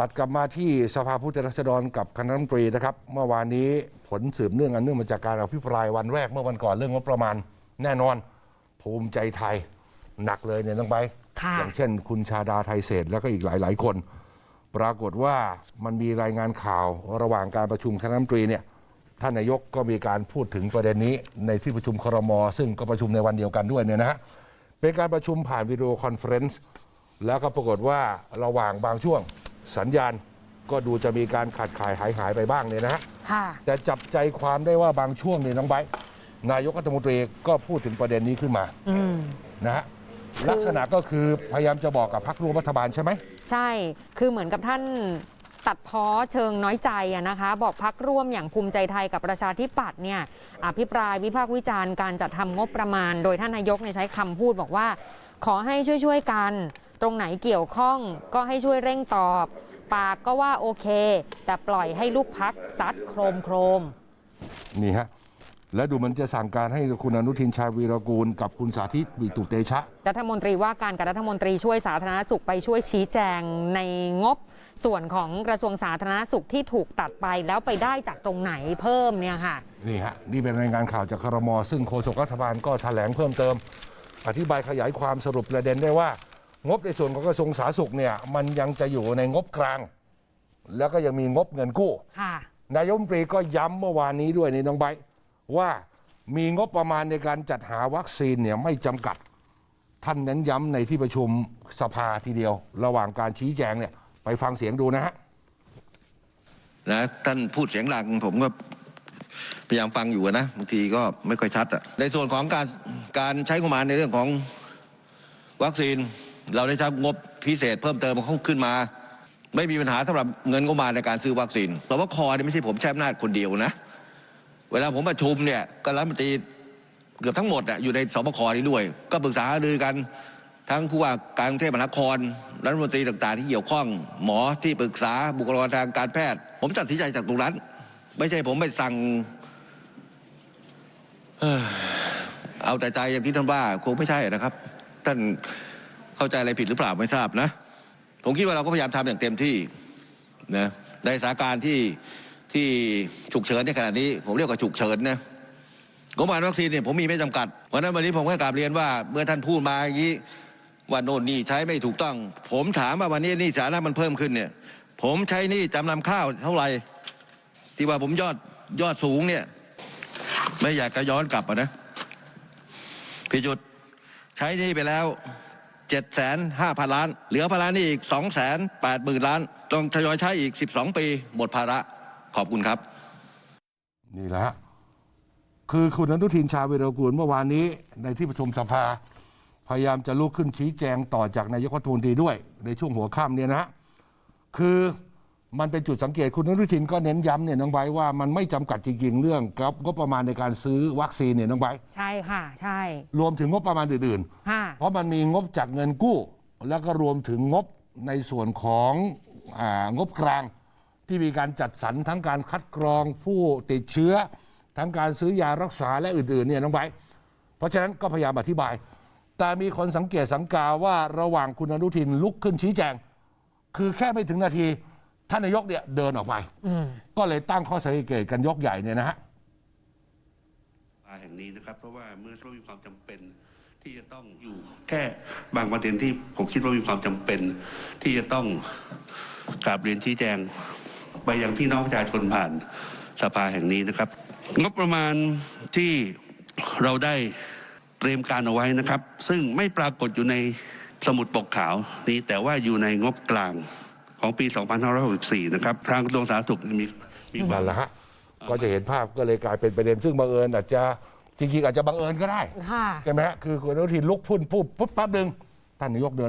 ตัดกลับมาที่สภาผู้แทนราษฎรกับคณะรัฐมนตรีนะครับ เมื่อวานนี้ผลสืบเนื่องอันเนื่องมาจากการอภิปรายวันแรกเมื่อวันก่อนเรื่องงบประมาณ แน่นอน ภูมิใจไทยหนักเลยเนี่ยต้องไป ค่ะอย่างเช่น คุณชาดาไทยเศรษฐ์แล้วก็อีกหลาย ๆ คน ปรากฏว่ามันมีรายงานข่าวระหว่างการประชุมคณะรัฐมนตรีเนี่ยท่านนายกก็มีการพูดถึงประเด็นนี้ในที่ประชุมครม ซึ่งก็ประชุมในวันเดียวกันด้วยเนี่ยนะฮะเป็นการประชุมผ่านวิดีโอคอนเฟรนซ์แล้วก็ปรากฏว่าระหว่างบางช่วง สัญญาณก็ดูจะมีการขาดขายหายหายไปบ้างเนี่ยนะฮะค่ะ แต่จับใจความได้ว่าบางช่วงเนี่ยน้องไบร์ทนายกรัฐมนตรีก็พูดถึงประเด็นนี้ขึ้นมาอืม นะฮะลักษณะก็คือพยายามจะบอกกับพรรคร่วมรัฐบาลใช่ไหม ใช่ คือเหมือนกับท่านตัดพ้อเชิงน้อยใจอะนะคะ บอกพักร่วมอย่างภูมิใจไทยกับประชาธิปัตย์เนี่ยอภิปรายวิพากษ์วิจารณ์การจัดทำงบประมาณ โดยท่านนายกเนี่ยใช้คำพูดบอกว่า ขอให้ช่วยๆกัน ตรงไหนเกี่ยวข้องก็ให้ช่วยเร่งตอบ ปากก็ว่าโอเค แต่ปล่อยให้ลูกพักซัดโครมโครมนี่ฮะและดูเหมันจะสั่งการให้คุณอนุทินชาญวีรกูล กับคุณสาธิตวิตุเตชะ รัฐมนตรีว่าการกับรัฐมนตรีช่วยสาธารณสุขไปช่วยชี้แจงในงบส่วนของกระทรวงสาธารณสุขที่ถูกตัดไปแล้วไปได้จากตรงไหนเพิ่มเนี่ยค่ะ นี่ฮะ นี่เป็นรายงานข่าวจากครม ซึ่งโฆษกรัฐบาลก็แถลงเพิ่มเติม อธิบายขยายความสรุปประเด็นได้ว่า งบในส่วนของกระทรวงสาธารณสุขเนี่ยมันยังจะอยู่ในงบกลาง แล้วก็ยังมีงบเงินกู้ค่ะ นายกรัฐมนตรีก็ย้ำเมื่อวานนี้ด้วยในน้องไบร์ทว่ามีงบประมาณในการจัดหาวัคซีนเนี่ยไม่จำกัด ท่านเน้นย้ำในที่ประชุมสภาทีเดียว ระหว่างการชี้แจงเนี่ยไปฟังเสียงดูนะฮะ นะท่านพูดเสียงดังผมก็พยายามฟังอยู่อะนะบางทีก็ไม่ค่อยชัดอะในส่วนของการการใช้งบประมาณในเรื่องของวัคซีน เราได้ใช้งบพิเศษเพิ่มเติมเข้าขึ้นมา ไม่มีปัญหาสำหรับเงินงบประมาณในการซื้อวัคซีนแต่ว่าคอเนี่ยไม่ใช่ผมใช้อำนาจคนเดียวนะ เวลาผมประชุมเนี่ยก็รัฐมนตรีเกือบทั้งหมดอะอยู่ในสบคนี้ด้วย ก็ปรึกษาหารือกันทั้งผู้ว่าการกรุงเทพมหานครรัฐมนตรีต่าง ๆ ที่เกี่ยวข้อง หมอที่ปรึกษาบุคลากรทางการแพทย์ ผมตัดสินใจจากตรงนั้น ไม่ใช่ผมไปสั่งเอาแต่ใจอย่างที่ท่านว่าคงไม่ใช่นะครับ ท่าน เข้าใจอะไรผิดหรือเปล่าไม่ทราบนะ ผมคิดว่าเราก็พยายามทำอย่างเต็มที่นะในสถานการณ์ที่ที่ฉุกเฉินในขณะนี้ ผมเรียกว่าฉุกเฉินนะงบประมาณวัคซีนเนี่ยผมมีไม่จำกัดเพราะนั้นวันนี้ผมก็กราบเรียนว่าเมื่อท่านพูดมาอย่างนี้ว่าโน่นนี่ใช้ไม่ถูกต้อง ผมถามว่าวันนี้นี่สาระมันเพิ่มขึ้นเนี่ย ผมใช้นี่จำนำข้าวเท่าไหร่ที่ว่าผมยอดยอดสูงเนี่ย ไม่อยากจะย้อนกลับอะนะพี่จุดใช้นี่ไปแล้ว เจ็ดแสนห้าพันล้าน เหลือภาระนี่อีกสองแสนแปดหมื่นล้านต้องทยอยใช้อีกสิบสองปีหมดภาระขอบคุณครับ นี่แหละฮะคือคุณอนุทินชาวิรกูลเมื่อวานนี้ในที่ประชุมสภา พยายามจะลุกขึ้นชี้แจงต่อจากนายกรัฐมนตรีด้วย ในช่วงหัวค่ำเนี่ยนะฮะคือ มันเป็นจุดสังเกตคุณอนุทินก็เน้นย้ำเนี่ยน้องไบร์ทว่ามันไม่จำกัดจริงๆเรื่องกับงบประมาณในการซื้อวัคซีนเนี่ยน้องไบร์ทใช่ค่ะ ใช่รวมถึงงบประมาณอื่นค่ะ ๆ เพราะมันมีงบจากเงินกู้ แล้วก็รวมถึงงบในส่วนของอางบกลาง ที่มีการจัดสรรทั้งการคัดกรองผู้ติดเชื้อ ทั้งการซื้อยารักษาและอื่นๆเนี่ยน้องไบร์ทเพราะฉะนั้นก็พยายามอธิบาย แต่มีคนสังเกตสังกาว่าระหว่างคุณอนุทินลุกขึ้นชี้แจง คือแค่ไม่ถึงนาที ท่านนายกเนี่ยเดินออกไปอืมก็เลยตั้งข้อสังเกตกันยกใหญ่เนี่ยนะฮะาแห่งนี้นะครับ เพราะว่าเมื่อเรามีความจำเป็นที่จะต้องอยู่แค่บางประเด็นที่ผมคิดว่ามีความจำเป็น ที่จะต้องกราบเรียนชี้แจง ไปยังพี่น้องประชาชนผ่านสภาแห่งนี้นะครับ งบประมาณที่เราได้เตรียมการเอาไว้นะครับ ซึ่งไม่ปรากฏอยู่ในสมุดปกขาวนี้แต่ว่าอยู่ในงบกลาง ของปี 2564 นะครับ ทางกระทรวงสาธารณสุขมีมีควานั่มนแหละฮะก็จะเห็นภาพก็เลยกลายเป็นประเด็นซึ่งบังเอิญอาจจะจริงๆอาจจะบังเอิญก็ได้ค่ะ ใช่ไหมฮะคือคุณอนุทินลุกพุ่นปุ๊บปุ๊บแป๊บหนึ่งท่านนายกเดินออก